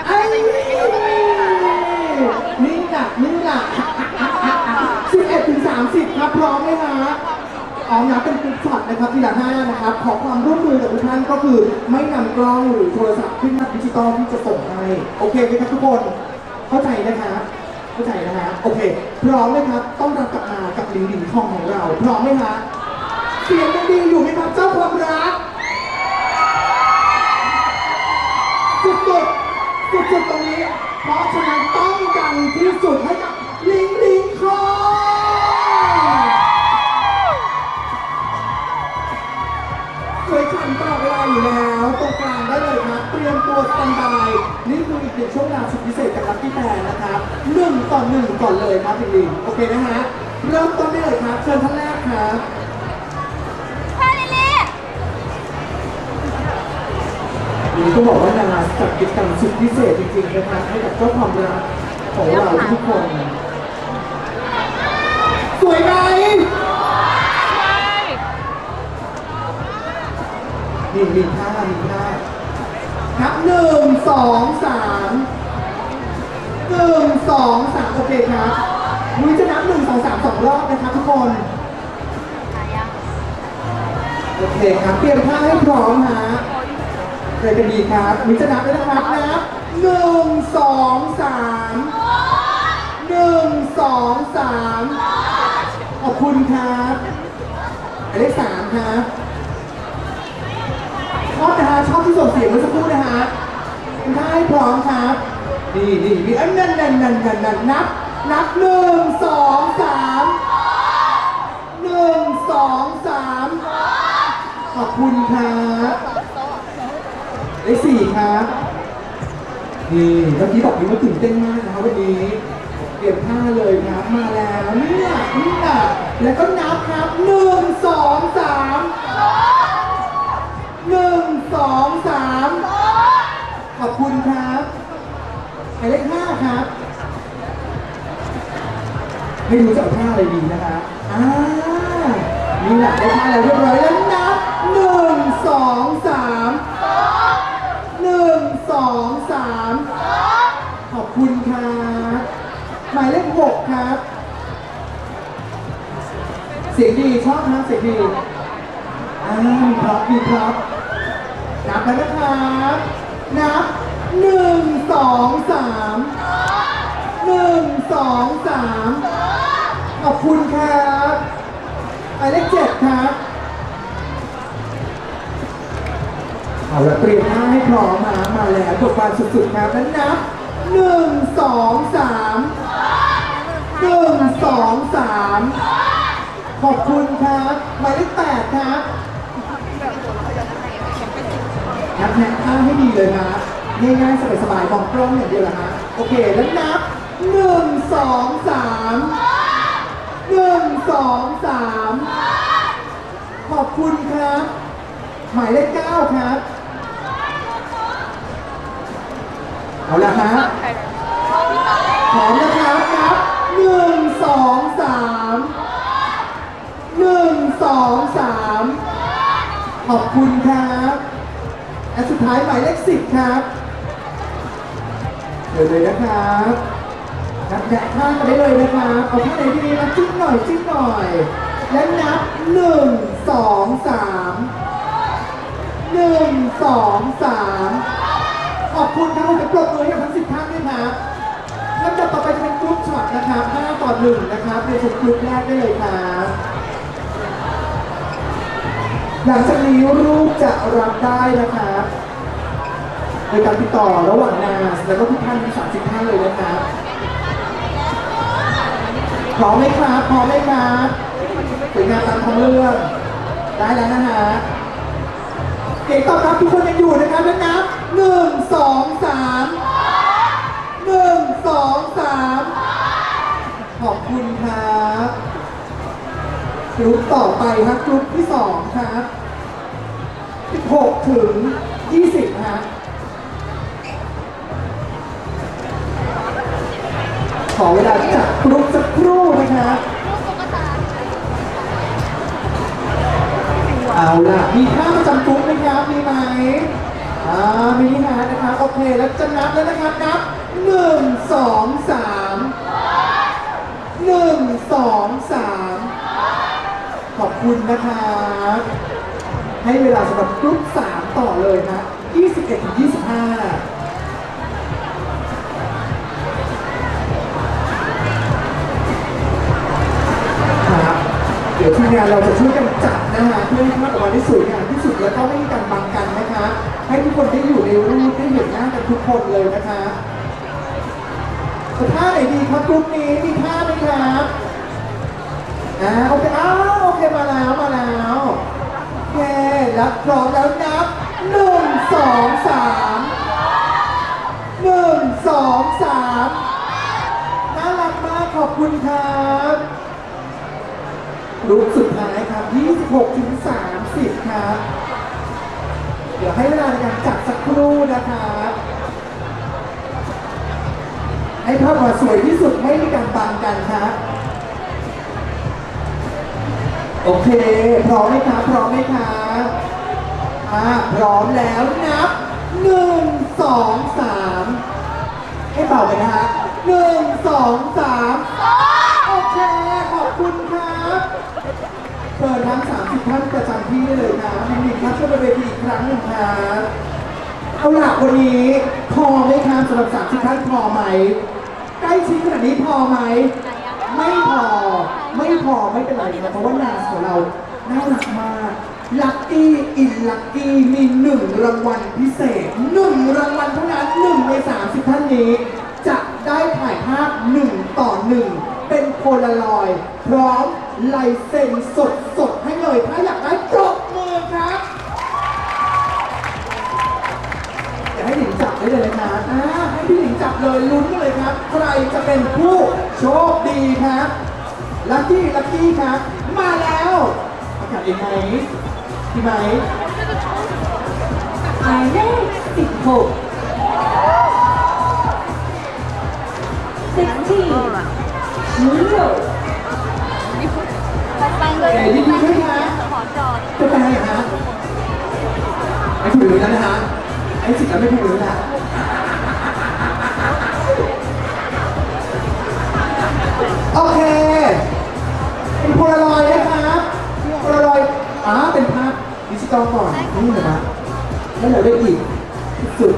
างคนจะอยู่ในไม่รู้ตรงไหนค่ะนี่หนักนี่หนัก11ถึง30 ครับ พร้อมไหมฮะอ๋อนับเป็นกรุ๊ปช็อตนะครับที่ละห้านะครับ ขอความร่วมมือจากทุกท่านก็คือไม่นำกล้องหรือโทรศัพท์ขึ้นมาดิจิตอลที่จะส่งให้ โอเคไหมครับทุกคน เข้าใจนะครับ เข้าใจนะฮะ โอเค พร้อมไหมครับ ต้องรับกลับมากับลิงลิงทองของเรา พร้อมไหมฮะเสียงยังดีอยู่ไหมครับ เจ้าความรักสุดๆ สุดๆตรงนี้ เพราะฉะนั้นต้องดังที่สุดให้กับลิงลิงคอสวยฉ่ำตลอดเวลาอยู่แล้วตรงกลางได้เลยครับเตรียมตัวสแตนบาย นี่คืออีกหนึ่งช่วงเวลาสุดพิเศษจากลักกี้แฟนนะครับหนึ่งต่อหนึ่งก่อนเลยครับลิงลิงโอเคนะฮะเริ่มต้นได้เลยครับ เชิญท่านแรกครับ นนี้ก็บอกว่านาจัดกิจกรรมสุดพิเศษจริงๆนะครับให้กับเจ้าความรักของเราทุกคน สวยไหมนี่มีท่ามีท่าครับหนึ่งสองสามหนึ่งสองสามโอเคครับนุ้ยจะนับหนึ่งสองสามสองรอบนะครับทุกคนโอเคครับ เตรียมท่าให้พร้อมฮะ เรกันดีครับนุ้จะนับเลยนะครับนับหนึ่งสองสามหนึ่งสองสามขอบคุณครับหมายเลขสามครับชอบนะฮะชอบที่ส่งเสียงเมื่อสักครู่นะฮะท่าให้พร้อมครับนี่นี่นี่อันนั่นนั่นนั่นนั่นนั่นนับนับหนึ่งสองสามหนึ่งสองสามขอบคุณครับ เลขสี่ครับนี่เมื่อกี้บอกว่าตื่นเต้นมากนะครับวันนี้เตรียมท่าเลยครับมาแล้วนี่ยเนี่ยแล้วก็นับครับหนึ่งสองสามหนึ่งสองสามขอบคุณครับหมายเลขห้าครับไม่รู้จะเอาท่าอะไรดีนะครับอ่านี่แหละได้ท่าแล้วเรียบร้อยแล้วนับหนึ่งสองสาม องสามขอบคุณครับหมายเลขหกครับ เสียงดีชอบนะเสียงดีอ่ามีพร็อพมีพร็อพนับแล้วนะครับนับหนึ่งสองสามหนึ่งสองสามขอบคุณครับหมายเลขเจ็ดครับ เอาละเตรียมหน้าให้พร้อมมามาแล้วบทบาทสุดๆครับนั้นนับหนึ่งสองสามหนึ่งสองสามขอบคุณครับหมายเลขแปดครับนับแนบท่าให้ดีเลยนะง่ายๆสบายๆมองกล้องอย่างเดียวนะฮะโอเคแล้วนับหนึ่งสองสามหนึ่งสองสามขอบคุณครับ หมายเลขเก้าครับ เอาละฮะพร้อมนะครับนับหนึ่งสองสามหนึ่งสองสามขอบคุณครับและสุดท้ายหมายเลขสิบครับเดี๋ยวเลยนะครับนับแดะข้างมาได้เลยนะครับเอาข้างไหนดีนะจิ้มหน่อยจิ้มหน่อย และนับหนึ่งสองสามหนึ่งสองสาม อบคุณครับผมจะปรบมือให้กับทั้งสิบท่านด้วยครับลำดับต่อไปจะเป็นกรุ๊ปช็อตนะครับ5ต่อ1นะครับเรียนชิญกรุ๊ปแรกได้เลยครับหลังจากนี้รูปจะรับได้นะครับโดยการติดต่อระหว่างนาสแล้วก็ทุกท่านทั้ง30ท่านเลยนะครับพร้อมไหมครับพร้อมไหมครับสวยงามตามท้องเรื่องได้แล้วนะฮะเก่งตอบรับทุกคนยังอยู่นะครับแล้วนับ หนึ่งสองสามหนึ่งสองสามขอบคุณครับกรุ๊ปต่อไปครับกรุ๊ปที่สองครับ16ถึง20ฮะขอเวลาจัดกรุ๊ปสักครู่นะครับเอาล่ะ มีท่าประจำกรุ๊ปไหมครับ มีไหม อ่ามินิฮาร์นะครับโอเคแล้วจะนับแล้วนะครับนับหนึ่งสองสามหนึ่งสองสามขอบคุณนะครับให้เวลาสำหรับกรุ๊ปสามต่อเลยนะ21ถึง25ครับเดี๋ยวทีมงานเราจะช่วยกันจัดนะฮะเพื่อให้ภาพออกมาได้สวยงามที่สุดแล้วก็ไม่มีการบัง ให้ทุกคนได้อยู่ในรูปได้เห็นหน้ากันทุกคนเลยนะคะจะท่าไหนดีครับกรุ๊ปนี้มีท่าไหมครับอ่าโอเคอ้าวโอเคมาแล้วมาแล้วโอเคแล้วพร้อมแล้วนับหนึ่งสองสามหนึ่งสองสามน่ารักมากขอบคุณครับรูปสุดท้ายครับ 26ถึง30 ครับ เดี๋ยวให้เวลาในการจัดสักครู่นะครับให้ภาพออกมาสวยที่สุดไม่มีการบังกันครับ โอเค พร้อมไหมครับพร้อมไหมครับอ่าพร้อมแล้วนับ1 2 3ให้เป่าไปนะฮะหนึ่งสองสาม เชิญทั้ง30ท่านประจำที่ได้เลยครับมินิครับช่วยบนเวทีอีกครั้งหนึ่งครับเอาล่ะวันนี้พอไหมครับสำหรับ30ท่านพอไหมใกล้ชิดขนาดนี้พอไหม ไม่พอ ไม่พอไม่เป็นไรครับเพราะว่านาสของเราน่ารักมากลัคกี้อินลัคกี้มีหนึ่งรางวัลพิเศษหนึ่งรางวัลเท่านั้นหนึ่งในสามสิบท่านนี้ จะได้ถ่ายภาพหนึ่งต่อหนึ่ง เป็นโพลารอยด์พร้อมลายเซ็นสดสดๆให้เลย ถ้าอยากได้ปรบมือครับอยากให้หลิงจับได้เลยนะครับอ่าให้พี่หลิงจับเลยลุ้นกันเลยครับ ใครจะเป็นผู้โชคดีครับลัคกี้ลัคกี้ครับ มาแล้วประกาศเองไหมพี่ไหมหมายเลขสิบหกสิบสี่ นิโยไปเลยยินดีด้วยนะขอจอดจะไปไหนฮะไอ้ถูกหรือแล้วนะฮะไอ้สิทธิ์แล้วไม่ถูกหรือนะโอเคเป็นโพลารอยด์นะครับโพลารอยด์อ่าเป็นภาพดิจิตอลก่อนนี่นะฮะแล้วเดี๋ยได้อีกสุด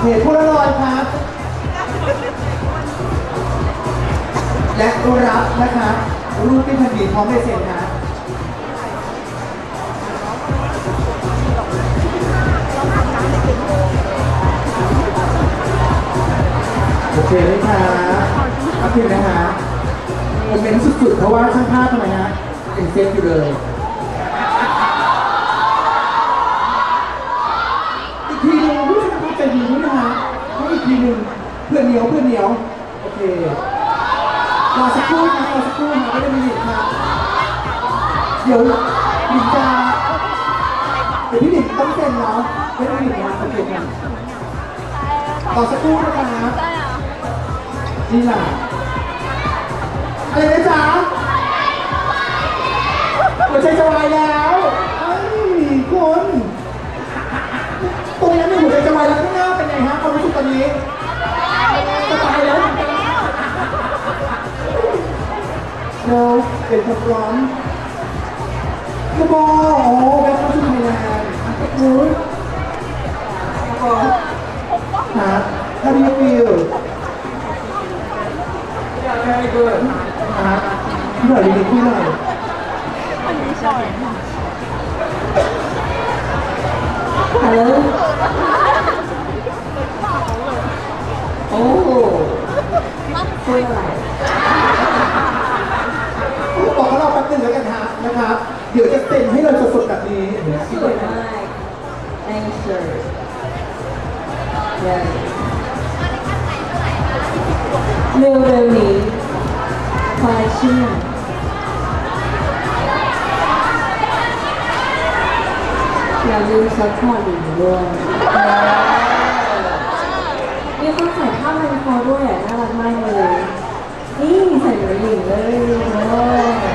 เพจโพลารอยด์ครับ และรับนะครับรูปที่ทันทีพร้อมลายเซ็นนะโอเคไหมครับโอเคนะฮะโมเมนต์สุดๆเพราะว่าช่างภาพทำไมฮะเป็นเซฟอยู่เลยอีกทีหนึงผู้ช่างภาพใจดีด้วยนะฮะให้อีกทีหนึ่งเพื่อนเหนียวเพื่อนเหนียวโอเค รอสักครู่นะรอสักครู่นะไม่ได้มีหยุดครับเดี๋ยวหญิงจะเดี๋ยวพี่หญิงต้องเซ็นเนาะไม่ได้มีหยุดนะโอเคครับรอสักครู่นะครับได้อะนี่แหละอะไรนะจ๊ะหัวใจจะวายแล้วไอ้ยคนตรงนั้นมีหัวใจจะวายแล้วข้างหน้าเป็นไงฮะความรู้สึกตอนนี้จะตายแล้ว เราเป็นคนร้อนกระบอกโอ้แบ็คเข้าสู่ไทยแลนด์ thank you yes เร็วๆนี้ควายชื่ออย่าลืมซัพพอร์ตหลิงด้วย มีคนใส่ผ้าพันคอด้วยอะน่ารักมากเลย นี่ใส่เหมือนหลิงเลยโอ้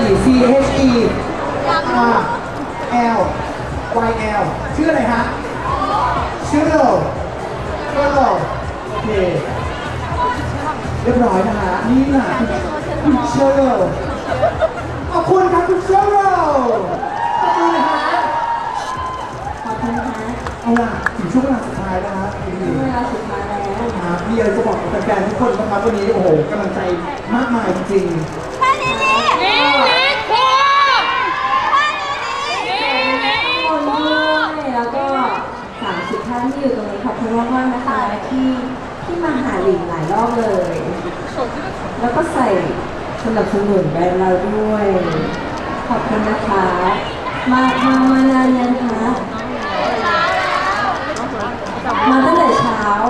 E C H E R L Y L ชื่ออะไรฮะ ชื่อโลชื่อโลโอเคเรียบร้อยนะฮะนี่นะคุณเชอร์โลขอบคุณครับคุณเชอร์โลขอบคุณนะฮะขอบคุณนะเอาล่ะถึงช่วงเวลาสุดท้ายแล้วฮะ ถึงครับมีอะไรจะบอกแฟนๆทุกคนนะครับวันนี้โอ้โหกำลังใจมากมายจริงทุกคนด้วยแล้วก็สามสิบท่านที่อยู่ตรงนี้ขอบคุณมากมากๆนะคะที่ที่มาหาหลิงหลายรอบเลย แล้วก็ใส่สนับสนุนแบรนด์เราด้วย ขอบคุณนะคะ มาทามานานยังคะมาตั้งแต่ เช้า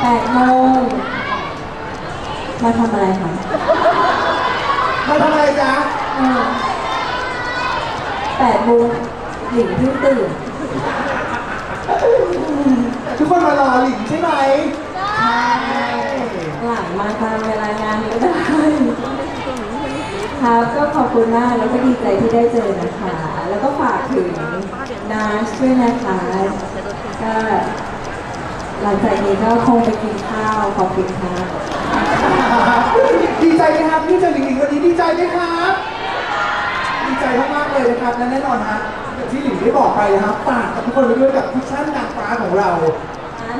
แปดโมงมาทำอะไรคะๆมาทำอะไรจ๊ะเออแปดโมงหลิงเพิ่งตื่นทุกคนมารอหลิงใช่ไหมใช่หลังมาตามเวลางานก็ได้ครับก็ขอบคุณมากแล้วก็ดีใจที่ได้เจอนะคะ แล้วก็ฝากถึง นาชด้วยนะคะก็หลังจากนี้ก็คงไปกินข้าวขอบคุณครับดีใจไหมครับที่เจอหลิงหลิงวันนี้ดีใจไหมครับ ดีใจมากๆเลยนะครับและแน่นอนฮะอย่างที่หลิงได้บอกไปนะครับฝากกับทุกคนไปด้วยกับคุชชั่นนางฟ้าของเรา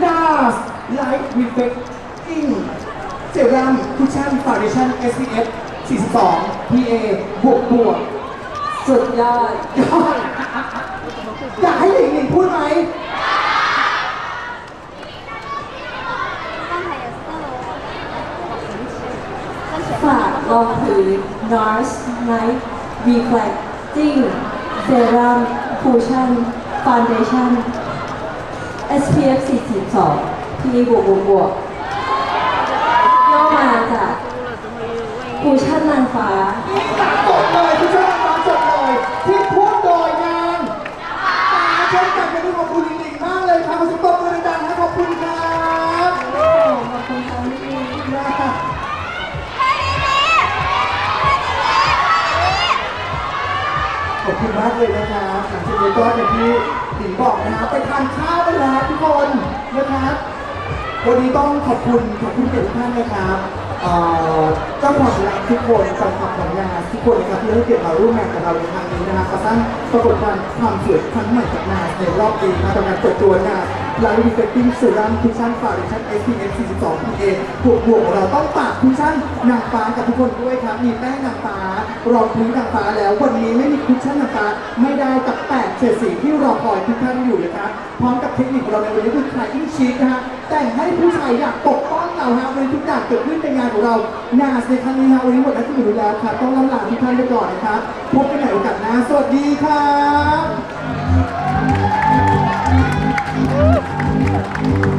NARS Light Reflecting Serum Cushion Foundation SPF 42 PA บวกบวกสุดยอด อยากให้หลิงหลิงพูดไหมฝากลองถือ NARS Night Reflecting Serum Cushion Foundation SPF 42 PE บวกบวกบวกย่อมาจาก คูชั่นนางฟ้า ตอบเลยทุกท่า อบคุณมากเลยนะครับหลังจากนี้ก็อย่างที่ถิงบอกนะครับไปทานข้าวกันแล้วทุกคนนะครับวันนี้ต้องขอบคุณขอบคุณทุกท่านนะครับเจ้าของร้านทุกคนแฟนคลับของงานทุกคนนะครับที่ให้เกียรติมาร่วมงานกับเราในครั้งนี้นะครับสร้างปรากฏการณ์ความสวยครั้งใหม่กับงานในรอบปีนะกับงานเปิดตัวงาน Light Reflecting Serum Cushion Foundation SPF 42 PA บวกบวกของเราต้องปากคุชชั่นนางฟ้ากับทุกคนด้วยครับ มีแป้งนางฟ้ารองพื้นนางฟ้าแล้ว วันนี้ไม่มีคุชชั่นนางฟ้าไม่ได้กับแปดเฉดสีที่รอคอยทุกท่านอยู่นะครับ พร้อมกับเทคนิคของเราในวันนี้คือคลายอินชีคนะฮะแต่งให้ผู้ชายอยากปกป้องเราฮะวันนี้ทุกอย่างเกิดขึ้นในงานของเรานาสในครั้งนี้ฮะวันนี้หมดหน้าที่อยู่แล้วครับต้องลำลาทุกท่านไปก่อนนะครับพบกันในโอกาสหน้าสวัสดีครับ Woo!